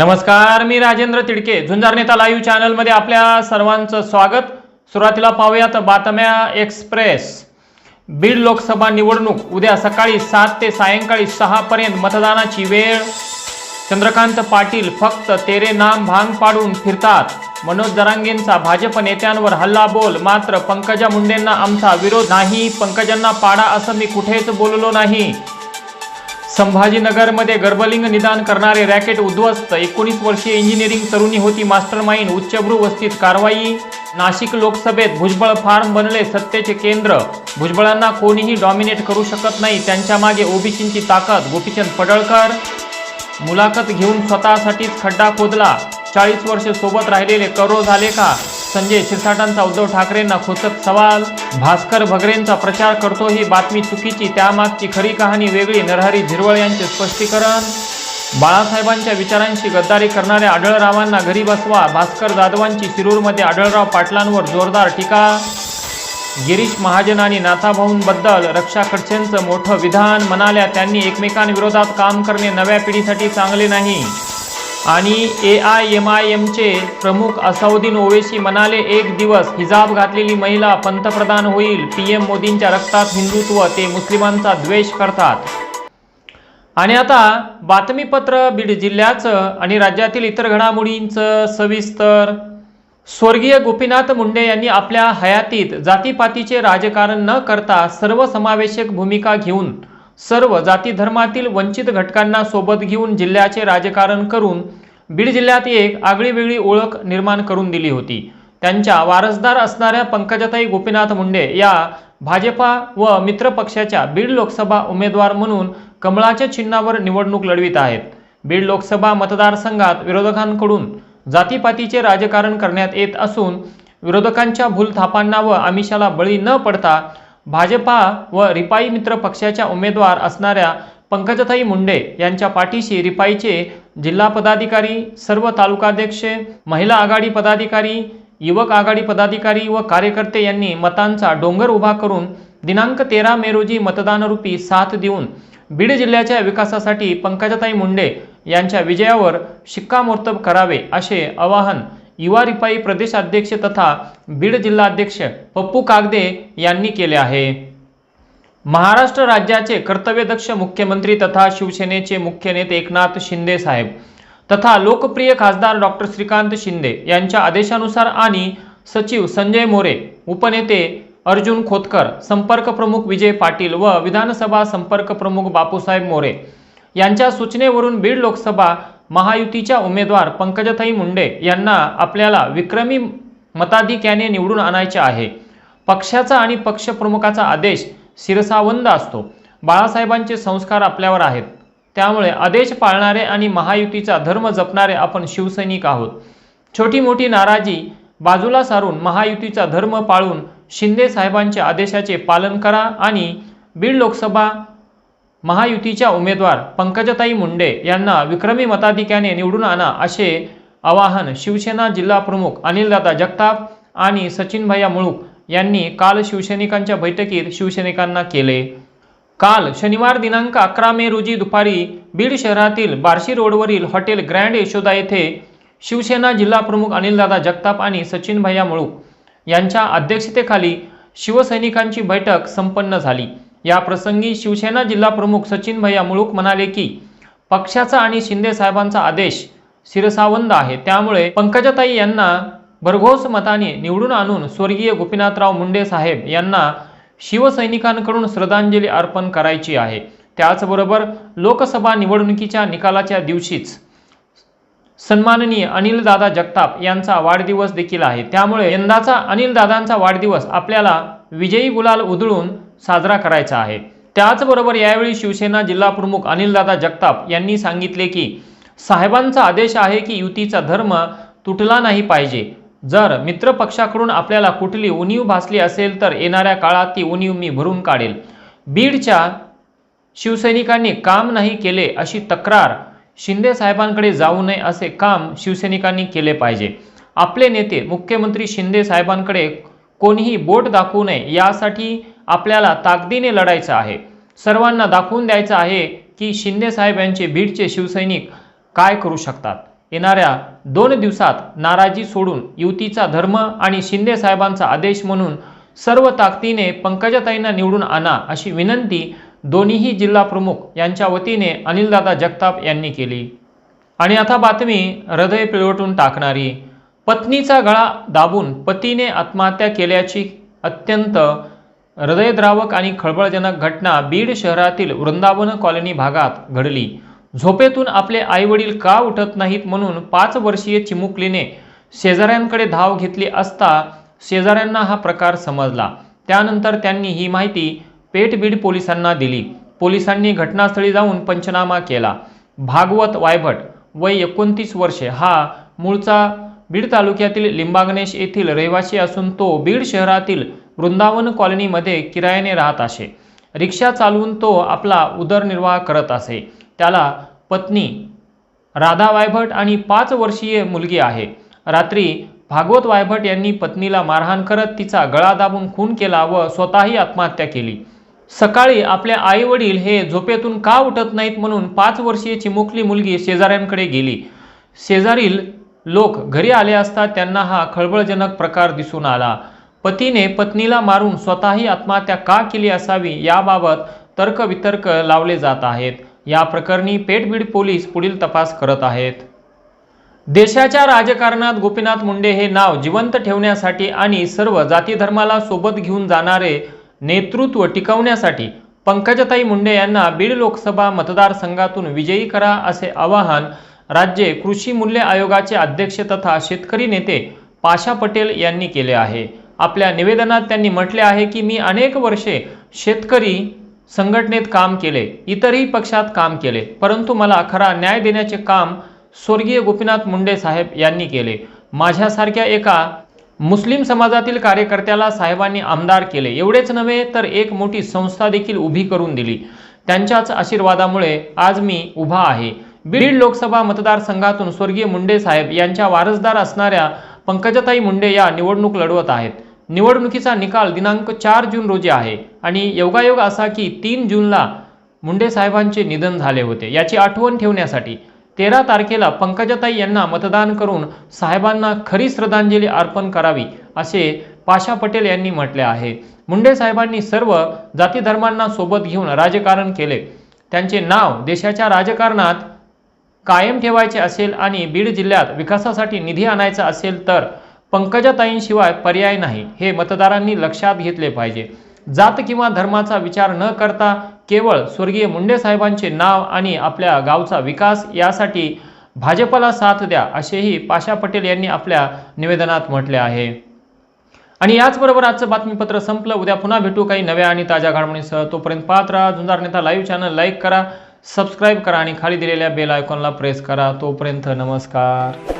नमस्कार मी राजेंद्र तिडके. झुंजार नेता लाईव्ह चॅनलमध्ये आपल्या सर्वांचं स्वागत. सुरुवातीला पाहूयात बातम्या एक्सप्रेस. बीड लोकसभा निवडणूक उद्या सकाळी सात ते सायंकाळी सहापर्यंत मतदानाची वेळ. चंद्रकांत पाटील फक्त तेरे नाम भांग पाडून फिरतात. मनोज दरांगेंचा भाजप नेत्यांवर हल्ला बोल मात्र पंकजा मुंडेंना आमचा विरोध नाही. पंकजांना पाडा असं मी कुठेच बोललो नाही. संभाजीनगरमध्ये गर्भलिंग निदान करणारे रॅकेट उद्ध्वस्त. एकोणीस वर्षीय इंजिनिअरिंग तरुणी होती मास्टर माइंड उच्चभ्रू वस्तीत कारवाई. नाशिक लोकसभेत भुजबळ फार्म बनले सत्तेचे केंद्र. भुजबळांना कोणीही डॉमिनेट करू शकत नाही. त्यांच्या मागे ओबीसींची ताकद. गोपीचंद पडळकर. मुलाखत घेऊन स्वतःसाठीच खड्डा खोदला. चाळीस वर्ष सोबत राहिलेले करो झाले का? संजय शिरसाटांचा उद्धव ठाकरेंना खोचक सवाल. भास्कर भगरेंचा प्रचार करतो ही बातमी चुकीची त्यामागची खरी कहाणी वेगळी नरहरी झिरवळ यांचे स्पष्टीकरण. बाळासाहेबांच्या विचारांशी गद्दारी करणाऱ्या आढळरावांना घरी बसवा भास्कर जाधवांची शिरूरमध्ये आढळराव पाटलांवर जोरदार टीका. गिरीश महाजन आणि नाथाभाऊंबद्दल रक्षा खडसेंचं मोठं विधान म्हणाल्या त्यांनी एकमेकांविरोधात काम करणे नव्या पिढीसाठी चांगले नाही. आणि ए आय एम आय एमचे प्रमुख असाउद्दीन ओवेसी म्हणाले एक दिवस हिजाब घातलेली महिला पंतप्रधान होईल पी एम मोदींच्या रक्तात हिंदुत्व ते मुस्लिमांचा द्वेष करतात. आणि आता बातमीपत्र बीड जिल्ह्याचं आणि राज्यातील इतर घडामोडींचं सविस्तर. स्वर्गीय गोपीनाथ मुंडे यांनी आपल्या हयातीत जातीपातीचे राजकारण न करता सर्वसमावेशक भूमिका घेऊन सर्व जाती धर्मातील वंचित घटकांना सोबत घेऊन जिल्ह्याचे राजकारण करून बीड जिल्ह्यात एक आगळीवेगळी ओळख निर्माण करून दिली होती. त्यांच्या वारसदार असणाऱ्या पंकजाताई गोपीनाथ मुंडे या भाजपा व मित्र पक्षाच्या बीड लोकसभा उमेदवार म्हणून कमळाच्या चिन्हावर निवडणूक लढवित आहेत. बीड लोकसभा मतदारसंघात विरोधकांकडून जातीपातीचे राजकारण करण्यात येत असून विरोधकांच्या भूलथापांना व आमिषाला बळी न पडता भाजपा व रिपाई मित्र पक्षाच्या उमेदवार असणाऱ्या पंकजताई मुंडे यांच्या पाठीशी रिपाईचे जिल्हा पदाधिकारी सर्व तालुकाध्यक्ष महिला आघाडी पदाधिकारी युवक आघाडी पदाधिकारी व कार्यकर्ते यांनी मतांचा डोंगर उभा करून दिनांक तेरा मे रोजी मतदानरूपी साथ देऊन बीड जिल्ह्याच्या विकासासाठी पंकजताई मुंडे यांच्या विजयावर शिक्कामोर्तब करावे असे आवाहन युवा रिपाई प्रदेशाध्यक्ष तथा बीड जिल्हाध्यक्ष पप्पू कागदे यांनी केले आहे. महाराष्ट्र राज्याचे कर्तव्यदक्ष मुख्यमंत्री तथा शिवसेनेचे मुख्य नेते एकनाथ शिंदे साहेब तथा लोकप्रिय खासदार डॉक्टर श्रीकांत शिंदे यांच्या आदेशानुसार आणि सचिव संजय मोरे उपनेते अर्जुन खोतकर संपर्क प्रमुख विजय पाटील व विधानसभा संपर्क प्रमुख बापूसाहेब मोरे यांच्या सूचनेवरून बीड लोकसभा महायुतीच्या उमेदवार पंकजताई मुंडे यांना आपल्याला विक्रमी मताधिक्याने निवडून आणायचे आहे. पक्षाचा आणि पक्षप्रमुखाचा आदेश शिरसावंद असतो. बाळासाहेबांचे संस्कार आपल्यावर आहेत. त्यामुळे आदेश पाळणारे आणि महायुतीचा धर्म जपणारे आपण शिवसैनिक आहोत. छोटी मोठी नाराजी बाजूला सारून महायुतीचा धर्म पाळून शिंदे साहेबांच्या आदेशाचे पालन करा आणि बीड लोकसभा महायुतीच्या उमेदवार पंकजताई मुंडे यांना विक्रमी मताधिक्याने निवडून आणा असे आवाहन शिवसेना जिल्हा प्रमुख अनिलदादा जगताप आणि सचिनभैया मुळूक यांनी काल शिवसैनिकांच्या बैठकीत शिवसैनिकांना केले. काल शनिवार दिनांक अकरा मे रोजी दुपारी बीड शहरातील बार्शी रोडवरील हॉटेल ग्रँड यशोदा येथे शिवसेना जिल्हा प्रमुख अनिलदादा जगताप आणि सचिन भैया मुळूक यांच्या अध्यक्षतेखाली शिवसैनिकांची बैठक संपन्न झाली. या प्रसंगी शिवसेना जिल्हा प्रमुख सचिन भैया मुळूक म्हणाले की पक्षाचा आणि शिंदे साहेबांचा आदेश शिरसावंद आहे. त्यामुळे पंकजाताई यांना भरघोस मताने निवडून आणून स्वर्गीय गोपीनाथराव मुंडे साहेब यांना शिवसैनिकांकडून श्रद्धांजली अर्पण करायची आहे. त्याचबरोबर लोकसभा निवडणुकीच्या निकालाच्या दिवशीच सन्माननीय अनिलदादा जगताप यांचा वाढदिवस देखील आहे. त्यामुळे यंदाचा अनिलदादांचा वाढदिवस आपल्याला विजयी गुलाल उधळून साजरा करायचा आहे. त्याचबरोबर यावेळी शिवसेना जिल्हा प्रमुख अनिलदादा जगताप यांनी सांगितले की साहेबांचा आदेश आहे की युतीचा धर्म तुटला नाही पाहिजे. जर मित्रपक्षाकडून आपल्याला कुठली उणीव भासली असेल तर येणाऱ्या काळात ती उणीव मी भरून काढेल. बीडच्या शिवसैनिकांनी काम नाही केले अशी तक्रार शिंदे साहेबांकडे जाऊ नये असे काम शिवसैनिकांनी केले पाहिजे. आपले नेते मुख्यमंत्री शिंदे साहेबांकडे कोणीही बोट दाखवू नये यासाठी आपल्याला ताकदीने लढायचं आहे. सर्वांना दाखवून द्यायचं आहे की शिंदे साहेब यांचे बीडचे शिवसैनिक काय करू शकतात? येणाऱ्या दोन दिवसात नाराजी सोडून युतीचा धर्म आणि शिंदे साहेबांचा आदेश म्हणून सर्व ताकदीने पंकजाताईंना निवडून आणा अशी विनंती दोन्हीही जिल्हा प्रमुख यांच्या वतीने अनिलदादा जगताप यांनी केली. आणि आता बातमी हृदय पिळवटून टाकणारी. पत्नीचा गळा दाबून पतीने आत्महत्या केल्याची अत्यंत हृदयद्रावक आणि खळबळजनक घटना बीड शहरातील वृंदावन कॉलनी भागात घडली. झोपेतून आपले आईवडील का उठत नाहीत म्हणून पाच वर्षीय चिमुकलीने शेजाऱ्यांकडे धाव घेतली असता शेजाऱ्यांना हा प्रकार समजला. त्यानंतर त्यांनी ही माहिती पेठबीड पोलिसांना दिली. पोलिसांनी घटनास्थळी जाऊन पंचनामा केला. भागवत वायभट वय एकोणतीस वर्षे. हा मूळचा बीड तालुक्यातील लिंबागणेश येथील रहिवासी असून तो बीड शहरातील वृंदावन कॉलनीमध्ये किरायाने राहत असे. रिक्षा चालवून तो आपला उदरनिर्वाह करत असे. त्याला पत्नी राधा वायभट आणि पाच वर्षीय मुलगी आहे. रात्री भागवत वायभट यांनी पत्नीला मारहाण करत तिचा गळा दाबून खून केला व स्वतःही आत्महत्या केली. सकाळी आपले आई वडील हे झोपेतून का उठत नाहीत म्हणून पाच वर्षीय चिमुकली मुलगी शेजाऱ्यांकडे गेली. शेजारील लोक घरी आले असता त्यांना हा खळबळजनक प्रकार दिसून आला. पतीने पत्नीला मारून स्वतःही आत्महत्या का केली असावी याबाबत तर्कवितर्क लावले जात आहेत. या प्रकरणी पेठबीड पोलीस पुढील तपास करत आहेत. देशाच्या राजकारणात गोपीनाथ मुंडे हे नाव जिवंत ठेवण्यासाठी आणि सर्व जाती धर्माला सोबत घेऊन जाणारे नेतृत्व टिकवण्यासाठी पंकजताई मुंडे यांना बीड लोकसभा मतदारसंघातून विजयी करा असे आवाहन राज्य कृषी मूल्य आयोगाचे अध्यक्ष तथा शेतकरी नेते पाशा पटेल यांनी केले आहे. आपल्या निवेदनात त्यांनी म्हटले आहे की मी अनेक वर्षे शेतकरी संघटनेत काम केले इतरही पक्षात काम केले परंतु मला खरा न्याय देण्याचे काम स्वर्गीय गोपीनाथ मुंडे साहेब यांनी केले. माझ्यासारख्या एका मुस्लिम समाजातील कार्यकर्त्याला साहेबांनी आमदार केले. एवढेच नव्हे तर एक मोठी संस्था देखील उभी करून दिली. त्यांच्याच आशीर्वादामुळे आज मी उभा आहे. बीड लोकसभा मतदारसंघातून स्वर्गीय मुंडे साहेब यांच्या वारसदार असणाऱ्या पंकजताई मुंडे या निवडणूक लढवत आहेत. निवडणुकीचा निकाल दिनांक चार जून रोजी आहे आणि योगायोग असा की तीन जूनला मुंडे साहेबांचे निधन झाले होते. याची आठवण ठेवण्यासाठी तेरा तारखेला पंकजाताई यांना मतदान करून साहेबांना खरी श्रद्धांजली अर्पण करावी असे पाशा पटेल यांनी म्हटले आहे. मुंडे साहेबांनी सर्व जाती धर्मांना सोबत घेऊन राजकारण केले. त्यांचे नाव देशाच्या राजकारणात कायम ठेवायचे असेल आणि बीड जिल्ह्यात विकासासाठी निधी आणायचा असेल तर पंकजाताईंशिवाय पर्याय नाही हे मतदारांनी लक्षात घेतले पाहिजे. जात किंवा धर्माचा विचार न करता केवळ स्वर्गीय मुंडे साहेबांचे नाव आणि आपल्या गावचा विकास यासाठी भाजपला साथ द्या असेही पाशा पटेल यांनी आपल्या निवेदनात म्हटले आहे. आणि याचबरोबर आजचं बातमीपत्र संपलं. उद्या पुन्हा भेटू काही नव्या आणि ताज्या घडामोडींसह. तोपर्यंत पाहत राहा Jhunjar Neta live channel like करा सबस्क्राईब करा आणि खाली दिलेल्या बेल आयकॉनला प्रेस करा. तोपर्यंत नमस्कार.